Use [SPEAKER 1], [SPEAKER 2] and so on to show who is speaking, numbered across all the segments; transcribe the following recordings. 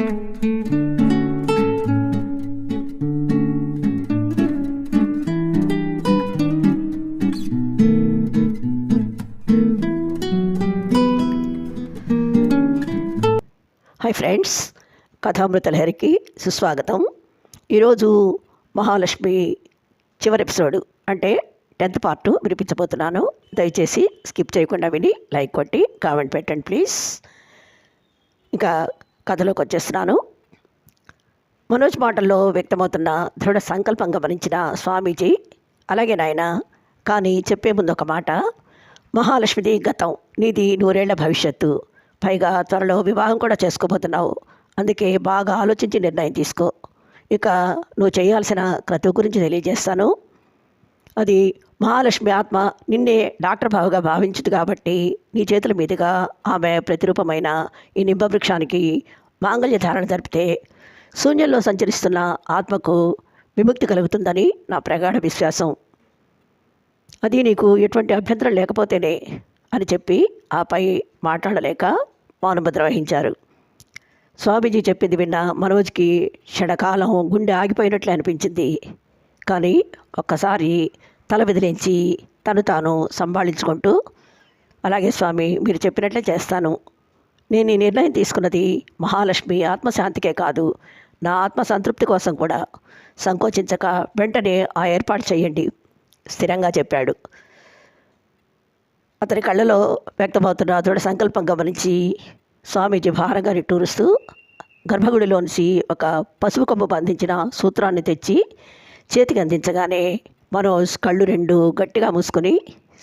[SPEAKER 1] Hi friends కథామృత లహరికి సుస్వాగతం. ఈరోజు మహాలక్ష్మి చివరి ఎపిసోడ్ అంటే టెన్త్ పార్ట్ వినిపించబోతున్నాను. దయచేసి స్కిప్ చేయకుండా విని లైక్ కొట్టి కామెంట్ పెట్టండి ప్లీజ్. ఇంకా కథలోకి వచ్చేస్తున్నాను మనోజ్ మాటల్లో వ్యక్తమవుతున్న దృఢ సంకల్పం గమనించిన స్వామీజీ అలాగే నాయన కానీ చెప్పే ముందు ఒక మాట. మహాలక్ష్మిది గతం నీది నూరేళ్ళ భవిష్యత్తు. పైగా త్వరలో వివాహం కూడా చేసుకోబోతున్నావు. అందుకే బాగా ఆలోచించి నిర్ణయం తీసుకో. ఇక నువ్వు చేయాల్సిన క్రతువు గురించి తెలియజేస్తాను. అది మహాలక్ష్మి ఆత్మ నిన్నే డాక్టర్ బావగా భావించదు కాబట్టి నీ చేతుల మీదుగా ఆమె ప్రతిరూపమైన ఈ నింబవృక్షానికి మాంగళ్య ధారణ జరిపితే శూన్యంలో సంచరిస్తున్న ఆత్మకు విముక్తి కలుగుతుందని నా ప్రగాఢ విశ్వాసం. అది నీకు ఎటువంటి అభ్యంతరం లేకపోతేనే అని చెప్పి ఆపై మాట్లాడలేక మౌనభద్ర వహించారు స్వామీజీ చెప్పింది విన్న మనోజ్కి క్షణకాలం గుండె ఆగిపోయినట్లు అనిపించింది. కానీ ఒక్కసారి తల విదిలించి తను తాను సంభాళించుకుంటూ అలాగే స్వామి మీరు చెప్పినట్లే చేస్తాను. నేను ఈ నిర్ణయం తీసుకున్నది మహాలక్ష్మి ఆత్మశాంతికే కాదు. నా ఆత్మ సంతృప్తి కోసం కూడా సంకోచించక వెంటనే ఆ ఏర్పాటు చేయండి స్థిరంగా చెప్పాడు. అతని కళ్ళలో వ్యక్తమవుతున్న దృఢ సంకల్పం గమనించి స్వామీజీ భారంగా నిట్టూరుస్తూ గర్భగుడిలోంచి ఒక పసుపు కొమ్ము బంధించిన సూత్రాన్ని తెచ్చి చేతికి అందించగానే మనోజ్ కళ్ళు రెండు గట్టిగా మూసుకొని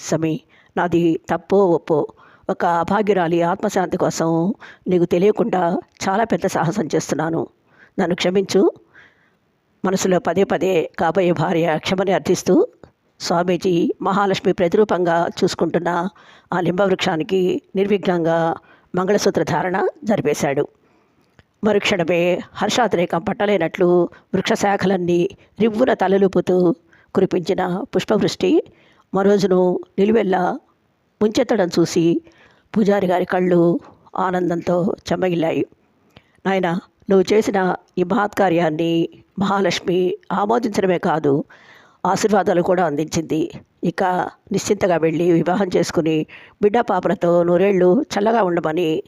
[SPEAKER 1] సమీ నాది తప్పో ఒప్పో. ఒక అభాగ్యురాలి ఆత్మశాంతి కోసం నీకు తెలియకుండా చాలా పెద్ద సాహసం చేస్తున్నాను. నన్ను క్షమించు. మనసులో పదే పదే కాబోయే భార్య క్షమని అర్థిస్తూ స్వామీజీ మహాలక్ష్మి ప్రతిరూపంగా చూసుకుంటున్న ఆ లింబవృక్షానికి నిర్విఘ్నంగా మంగళసూత్ర ధారణ జరిపేశాడు. మరుక్షణమే హర్షాతిరేకం పట్టలేనట్లు వృక్షశాఖలన్నీ రివ్వున తలలుపుతూ కురిపించిన పుష్పవృష్టి మరోజును నిలువెల్లా ముంచెత్తడం చూసి పూజారి గారి కళ్ళు ఆనందంతో చెమ్మగిల్లాయి నాయన నువ్వు చేసిన ఈ మహత్కార్యాన్ని మహాలక్ష్మి ఆమోదించడమే కాదు ఆశీర్వాదాలు కూడా అందించింది. ఇక నిశ్చింతగా వెళ్ళి వివాహం చేసుకుని బిడ్డ పాపలతో నూరేళ్ళు చల్లగా ఉండమని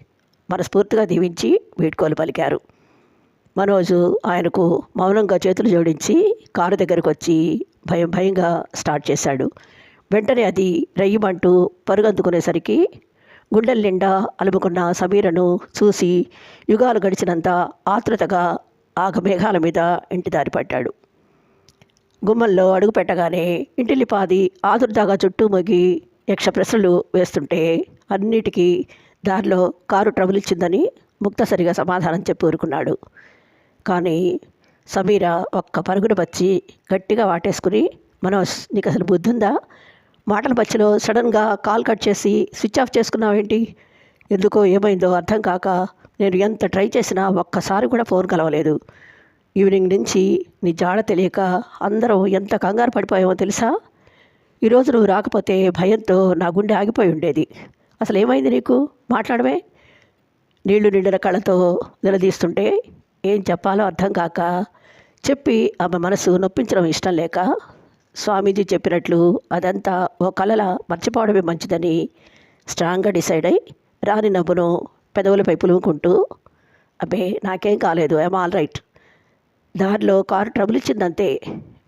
[SPEAKER 1] మనస్ఫూర్తిగా దీవించి వీడ్కోలు పలికారు. మనోజు ఆయనకు మౌనంగా చేతులు జోడించి కారు దగ్గరకు వచ్చి భయం భయంగా స్టార్ట్ చేశాడు. వెంటనే అది రయ్యమంటూ పరుగందుకునేసరికి గుండెల నిండా అలుముకున్న సమీరను చూసి యుగాలు గడిచినంత ఆతృతగా ఆగమేఘాల మీద ఇంటి దారి పట్టాడు గుమ్మంలో అడుగు పెట్టగానే ఇంటిలిపాది ఆదుర్దాగా చుట్టూ మొగి యక్ష ప్రశ్నలు వేస్తుంటే అన్నిటికీ దారిలో కారు ట్రబుల్ ఇచ్చిందని ముక్తసరిగా సమాధానం చెప్పి ఊరుకున్నాడు. కానీ సమీర ఒక్క పరుగున వచ్చి గట్టిగా వాటేసుకుని మనోజ్ నీకు అసలు బుద్ధి ఉందా మాటల మధ్యలో సడన్గా కాల్ కట్ చేసి స్విచ్ ఆఫ్ చేసుకున్నావేంటి? ఎందుకో ఏమైందో అర్థం కాక నేను ఎంత ట్రై చేసినా ఒక్కసారి కూడా ఫోన్ కలవలేదు. ఈవినింగ్ నుంచి నీ జాడ తెలియక అందరం ఎంత కంగారు పడిపోయామో తెలుసా? ఈరోజు నువ్వు రాకపోతే భయంతో నా గుండె ఆగిపోయి ఉండేది. అసలు ఏమైంది నీకు? మాట్లాడమే నీళ్ళు నిండిన కళ్ళతో నిలదీస్తుంటే ఏం చెప్పాలో అర్థం కాక చెప్పి ఆమె మనసు నొప్పించడం ఇష్టం లేక స్వామీజీ చెప్పినట్లు అదంతా ఓ కలల మర్చిపోవడమే మంచిదని స్ట్రాంగ్గా డిసైడ్ అయి రాని నవ్వును పెదవులపై పులుముకుంటూ అబ్బే నాకేం కాలేదు ఐఎమ్ ఆల్ రైట్. దారిలో కారు ట్రబుల్ ఇచ్చిందంతే.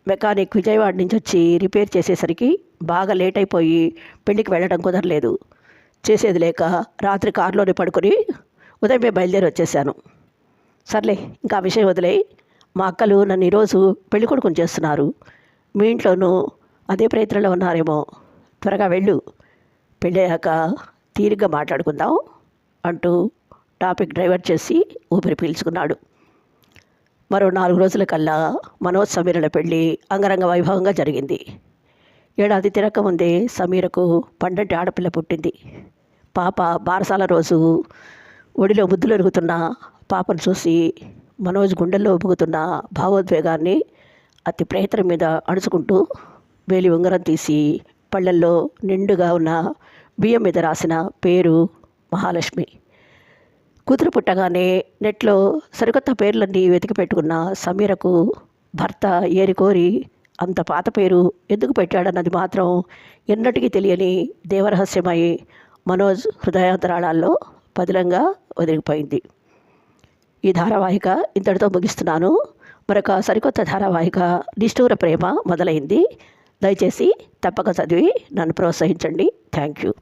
[SPEAKER 1] మెకానిక్ విజయవాడ నుంచి వచ్చి రిపేర్ చేసేసరికి బాగా లేట్ అయిపోయి పెళ్ళికి వెళ్ళడం కుదరలేదు. చేసేది లేక రాత్రి కారులోనే పడుకొని ఉదయమే బయలుదేరి వచ్చేసాను సర్లే ఇంకా విషయం వదిలే మా అక్కలు నన్ను ఈరోజు పెళ్ళి కొడుకుని చేస్తున్నారు. మీ ఇంట్లోనూ అదే ప్రయత్నంలో ఉన్నారేమో. త్వరగా వెళ్ళు. పెళ్ళయ్యాక తీరిగ్గా మాట్లాడుకుందాం అంటూ టాపిక్ డైవర్ట్ చేసి ఊపిరి పీల్చుకున్నాడు. మరో నాలుగు రోజుల కల్లా మనోజ్ సమీరల పెళ్ళి అంగరంగ వైభవంగా జరిగింది. ఏడాది తిరక్క ముందే సమీరకు పండంటి ఆడపిల్ల పుట్టింది. పాప బారసాల రోజు ఒడిలో ముద్దులు ఎరుగుతున్న పాపను చూసి మనోజ్ గుండెల్లో ఉబుకుతున్న భావోద్వేగాన్ని అతి ప్రయత్నం మీద అణుచుకుంటూ వేలి ఉంగరం తీసి పళ్ళల్లో నిండుగా ఉన్న బియ్యం మీద రాసిన పేరు మహాలక్ష్మి. కూతురు పుట్టగానే నెట్లో సరికొత్త పేర్లన్నీ వెతికి పెట్టుకున్న సమీరకు భర్త ఏరికోరి అంత పాత పేరు ఎందుకు పెట్టాడన్నది మాత్రం ఎన్నటికీ తెలియని దేవరహస్యమై మనోజ్ హృదయాంతరాళాల్లో పదిలంగా వదిలిపోయింది. ఈ ధారావాహిక ఇంతటితో ముగిస్తున్నాను. మరొక సరికొత్త ధారావాహిక నిష్ఠూర ప్రేమ మొదలైంది. దయచేసి తప్పక చదివి నన్ను ప్రోత్సహించండి. Thank you.